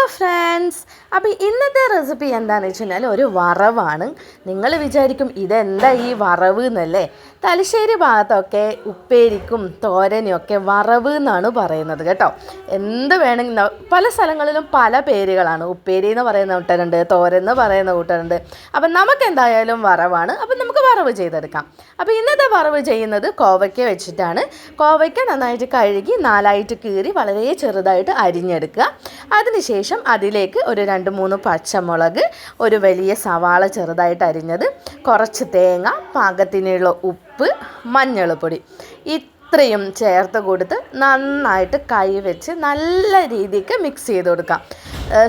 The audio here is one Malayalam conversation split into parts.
ഹലോ ഫ്രണ്ട്സ് അപ്പോൾ ഇന്നത്തെ റെസിപ്പി എന്താണെന്ന് വെച്ച് കഴിഞ്ഞാൽ ഒരു വറവാണ്. നിങ്ങൾ വിചാരിക്കും ഇതെന്താ ഈ വറവ് എന്നല്ലേ? തലശ്ശേരി ഭാഗത്തൊക്കെ ഉപ്പേരിക്കും തോരനും ഒക്കെ വറവ് എന്നാണ് പറയുന്നത് കേട്ടോ. എന്ത് വേണമെങ്കിൽ പല സ്ഥലങ്ങളിലും പല പേരുകളാണ്. ഉപ്പേരി എന്ന് പറയുന്ന കൂട്ടരുണ്ട് തോരൻ എന്ന് പറയുന്ന കൂട്ടരുണ്ട്. അപ്പം നമുക്ക് എന്തായാലും വറവാണ്. അപ്പം നമുക്ക് വറവ് ചെയ്തെടുക്കാം. അപ്പോൾ ഇന്നത്തെ വറവ് ചെയ്യുന്നത് കോവയ്ക്ക വെച്ചിട്ടാണ്. കോവയ്ക്ക നന്നായിട്ട് കഴുകി നാലായിട്ട് കീറി വളരെ ചെറുതായിട്ട് അരിഞ്ഞെടുക്കുക. അതിനുശേഷം അതിലേക്ക് ഒരു രണ്ട് മൂന്ന് പച്ചമുളക് ഒരു വലിയ സവാള ചെറുതായിട്ട് അരിഞ്ഞത് കുറച്ച് തേങ്ങ പാകത്തിനുള്ള ഉപ്പ് മഞ്ഞൾപ്പൊടി. ഇത്രയും ചേർത്ത് കൊടുത്ത് നന്നായിട്ട് കൈ വെച്ച് നല്ല രീതിക്ക് മിക്സ് ചെയ്ത് കൊടുക്കാം.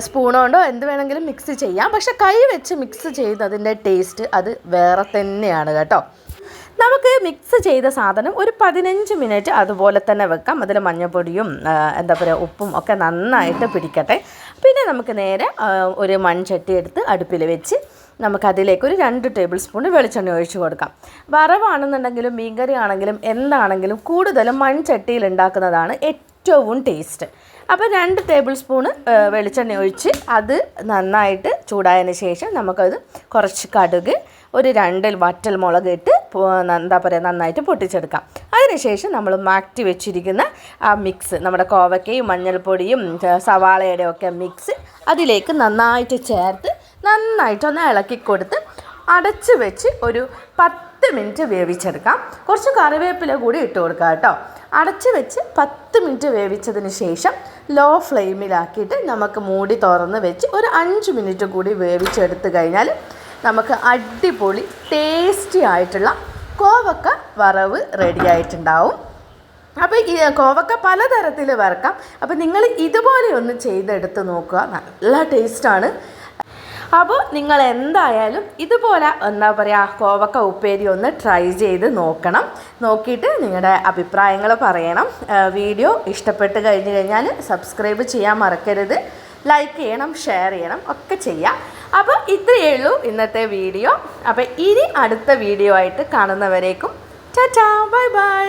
സ്പൂൺ എന്ത് വേണമെങ്കിലും മിക്സ് ചെയ്യാം. പക്ഷെ കൈ വെച്ച് മിക്സ് ചെയ്യുന്നതിന്റെ ടേസ്റ്റ് അത് വേറെ തന്നെയാണ് കേട്ടോ. നമുക്ക് മിക്സ് ചെയ്ത സാധനം ഒരു പതിനഞ്ച് മിനിറ്റ് അതുപോലെ തന്നെ വെക്കാം. അതിൽ മഞ്ഞൾപ്പൊടിയും എന്താ പറയുക ഉപ്പും ഒക്കെ നന്നായിട്ട് പിടിക്കട്ടെ. പിന്നെ നമുക്ക് നേരെ ഒരു മൺചട്ടി എടുത്ത് അടുപ്പിൽ വെച്ച് നമുക്കതിലേക്ക് ഒരു രണ്ട് ടേബിൾ സ്പൂൺ വെളിച്ചെണ്ണ ഒഴിച്ചു കൊടുക്കാം. വറവാണെന്നുണ്ടെങ്കിലും മീൻകറി ആണെങ്കിലും എന്താണെങ്കിലും കൂടുതലും മൺചട്ടിയിൽ ഉണ്ടാക്കുന്നതാണ് ഏറ്റവും ടേസ്റ്റ്. അപ്പോൾ രണ്ട് ടേബിൾ സ്പൂണ് വെളിച്ചെണ്ണ ഒഴിച്ച് അത് നന്നായിട്ട് ചൂടായതിന് ശേഷം നമുക്കത് കുറച്ച് കടുക് ഒരു രണ്ട് വറ്റൽ മുളക് ഇട്ട് എന്താ പറയുക നന്നായിട്ട് പൊട്ടിച്ചെടുക്കാം. അതിനുശേഷം നമ്മൾ മാറ്റി വെച്ചിരിക്കുന്ന ആ മിക്സ് നമ്മുടെ കോവക്കയും മഞ്ഞൾപ്പൊടിയും സവാളയുടെ ഒക്കെ മിക്സ് അതിലേക്ക് നന്നായിട്ട് ചേർത്ത് നന്നായിട്ടൊന്ന് ഇളക്കി കൊടുത്ത് അടച്ച് വെച്ച് ഒരു പത്ത് മിനിറ്റ് വേവിച്ചെടുക്കാം. കുറച്ച് കറിവേപ്പില കൂടി ഇട്ട് കൊടുക്കാം കേട്ടോ. അടച്ച് വെച്ച് പത്ത് മിനിറ്റ് വേവിച്ചതിന് ശേഷം ലോ ഫ്ലെയിമിലാക്കിയിട്ട് നമുക്ക് മൂടി തുറന്ന് വെച്ച് ഒരു അഞ്ച് മിനിറ്റ് കൂടി വേവിച്ചെടുത്ത് കഴിഞ്ഞാൽ നമുക്ക് അടിപൊളി ടേസ്റ്റി ആയിട്ടുള്ള കോവക്ക വറവ് റെഡി ആയിട്ടുണ്ടാവും. അപ്പോൾ ഈ കോവക്ക പലതരത്തിൽ വറക്കാം. അപ്പോൾ നിങ്ങൾ ഇതുപോലെ ഒന്ന് ചെയ്തെടുത്ത് നോക്കുക. നല്ല ടേസ്റ്റാണ് അപ്പോൾ നിങ്ങൾ എന്തായാലും ഇതുപോലെ എന്താ പറയുക കോവക്ക ഉപ്പേരി ഒന്ന് ട്രൈ ചെയ്ത് നോക്കണം. നോക്കിയിട്ട് നിങ്ങളുടെ അഭിപ്രായങ്ങൾ പറയണം. വീഡിയോ ഇഷ്ടപ്പെട്ട് കഴിഞ്ഞ് കഴിഞ്ഞാൽ സബ്സ്ക്രൈബ് ചെയ്യാൻ മറക്കരുത്. ലൈക്ക് ചെയ്യണം ഷെയർ ചെയ്യണം ഒക്കെ ചെയ്യാം. അപ്പോൾ ഇത്രയേ ഉള്ളൂ ഇന്നത്തെ വീഡിയോ. അപ്പോൾ ഇനി അടുത്ത വീഡിയോ ആയിട്ട് കാണുന്നവരേക്കും ചാ ബൈ ബൈ.